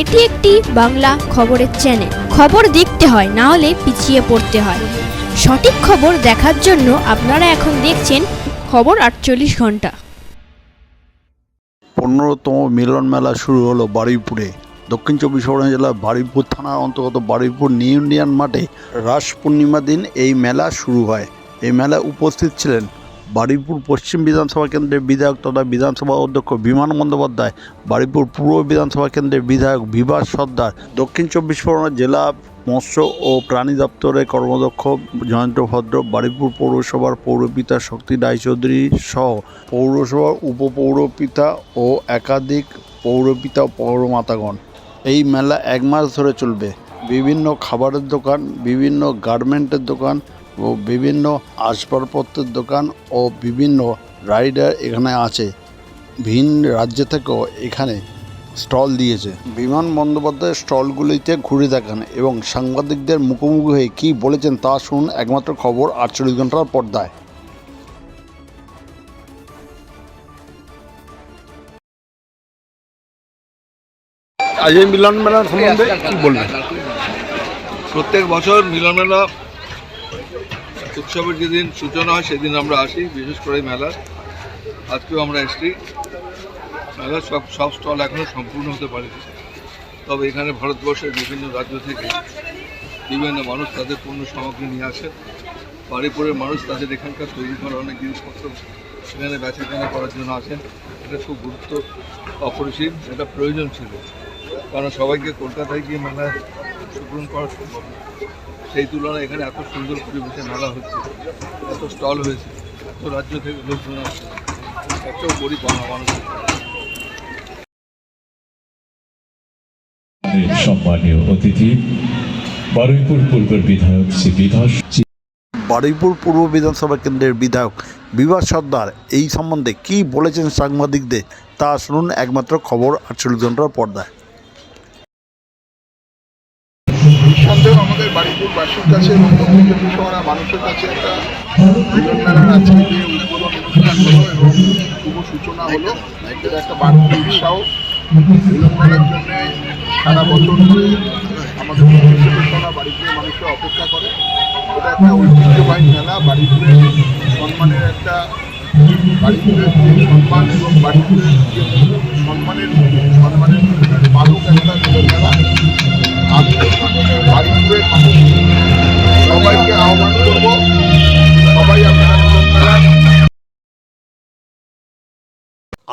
এটি একটি বাংলা খবরের চ্যানেল খবর দেখতে হয়, না হলে পিছিয়ে পড়তে হয়। সঠিক খবর দেখার জন্য আপনারা এখন দেখছেন খবর আটচল্লিশ ঘণ্টা। পনেরোতম মিলন মেলা শুরু হলো বারুইপুরে। দক্ষিণ চব্বিশ পরগনা জেলার বারুইপুর থানার অন্তর্গত বারুইপুর নিউ ইন্ডিয়ান মাঠে রাস পূর্ণিমা দিন এই মেলা শুরু হয়। এই মেলায় উপস্থিত ছিলেন বারুইপুর পশ্চিম বিধানসভা কেন্দ্রের বিধায়ক তথা বিধানসভা অধ্যক্ষ বিমান বন্দ্যোপাধ্যায়, বারুইপুর পূর্ব বিধানসভা কেন্দ্রের বিধায়ক বিভাস সর্দার, দক্ষিণ চব্বিশ পরগনা জেলা মৎস্য ও প্রাণী দপ্তরের কর্মদক্ষ জয়ন্ত ভদ্র, বারুইপুর পৌরসভার পৌরপিতা শক্তি রায়চৌধুরী সহ পৌরসভার উপপৌরপিতা ও একাধিক পৌরপিতা পৌরমাতাগণ। এই মেলা এক মাস ধরে চলবে। বিভিন্ন খাবারের দোকান, বিভিন্ন গার্মেন্টের দোকান ও বিভিন্ন আসবাবপত্রের দোকান ও বিভিন্ন রাইডার এখানে আছে। ভিন রাজ্য থেকেও এখানে স্টল দিয়েছে। বিমান বন্দ্যোপাধ্যায় স্টলগুলিতে ঘুরে দেখান এবং সাংবাদিকদের মুখোমুখি হয়ে কী বলেছেন তা শুনুন একমাত্র খবর আটচল্লিশ ঘণ্টার পর্দায়। আজ এই মিলন মেলার সম্বন্ধে কি বলবেন? প্রত্যেক বছর মিলনমেলা উৎসবের যেদিন সূচনা হয়, সেদিন আমরা আসি, বিশেষ করে মেলা আজকেও আমরা এসছি। মেলার সব সব স্টল এখনও সম্পূর্ণ হতে পারেনি। তবে এখানে ভারতবর্ষের বিভিন্ন রাজ্য থেকে বিভিন্ন মানুষ তাদের পণ্য সামগ্রী নিয়ে আসেন। বাড়িপুরের মানুষ তাদের এখানকার তৈরি করা অনেক জিনিসপত্র সেখানে বেচাকেনা করার জন্য আসেন। এটা খুব গুরুত্ব অপরিসীম, এটা প্রয়োজন ছিল। কারণ সবাইকে কলকাতায় গিয়ে মেলা অংশগ্রহণ করা সম্ভব না। সেই তুলনায় এখানে এত সুন্দর পরিবেশে মেলা হচ্ছে এত স্টল হয়েছে এত রাজ্য থেকে লোকজন আসছে এত গরিব বাংলা মানুষ। সম্মানীয় অতিথি বারুইপুর পূর্বের বিধায়ক শ্রী বিভাস বারুইপুর পূর্ব বিধানসভা কেন্দ্রের বিধায়ক বিভাস সর্দার এই সম্বন্ধে কী বলেছেন সাংবাদিকদের তা শুনুন একমাত্র খবর আটচল্লিশ ঘণ্টার পর্দায়। নিঃসন্দেহ আমাদের বাড়িপুরবাসীর কাছে এবং দক্ষিণ চব্বিশ পরগনার মানুষের কাছে একটা মিলন মেলার আজকে যে উদ্বোধন অনুষ্ঠান হলো এবং শুভ সূচনা হলো, এটা একটা বাড়তি উৎসাহ। মিলন মেলার জন্য সারা বছর ধরে আমাদের দক্ষিণ চব্বিশ পরগনা বাড়িপুরের মানুষরা অপেক্ষা করে। এটা একটা ঐতিহ্যবাহী মেলা, বাড়িপুরের সম্মানের একটা বাড়িপুরের যে সম্মান এবং বাড়িপুরের যে সম্মানের সম্মানের পালক একটা মেলা। আমি মানুষ সবাইকে আহ্বান করব সবাই আপনারা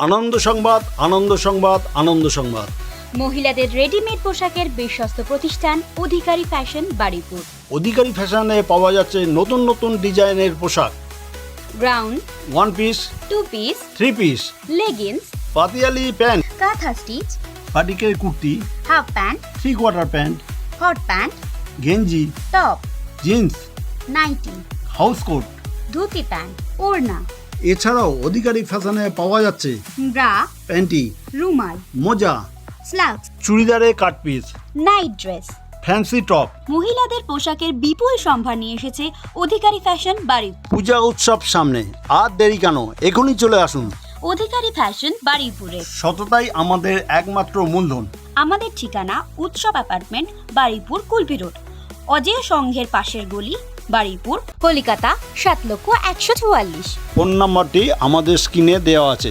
আনন্দ সংবাদ আনন্দ সংবাদ আনন্দ সংবাদ। মহিলাদের রেডিমেড পোশাকের বিশ্বস্ত প্রতিষ্ঠান অধিকারী ফ্যাশন বাড়িপুর অধিকারী ফ্যাশনে পাওয়া যাচ্ছে নতুন নতুন ডিজাইনের পোশাক। Ground one piece two piece three piece leggings পাতিয়ালি pant. Kantha stitch পাটিকের kurti half pant three quarter pant hot pant গেঞ্জি top jeans nightie house coat. Dhoti pant ওড়না। এছাড়াও অধিকারী ফ্যাশনে পাওয়া যাচ্ছে ব্রা প্যান্টি রুমাল মোজা slacks চুড়িদারে cut piece night dress. Fancy top. মহিলাদের পোশাকের বিপুল সম্ভার নিয়ে এসেছে অধিকারী ফ্যাশন বাড়িপুর পূজা উৎসব সামনে আর দেরি কেন? এখনই চলে আসুন। অধিকারী ফ্যাশন বাড়িপুরে সততাই আমাদের একমাত্র মূলধন। আমাদের ঠিকানা উৎসব অ্যাপার্টমেন্ট বাড়িপুর কুলপি রোড। অজয় সংঘের পাশের গলি বাড়িপুর কলিকাতা সাত লক্ষ একশো চুয়াল্লিশ। ফোন নম্বরটি আমাদের স্ক্রিনে দেওয়া আছে।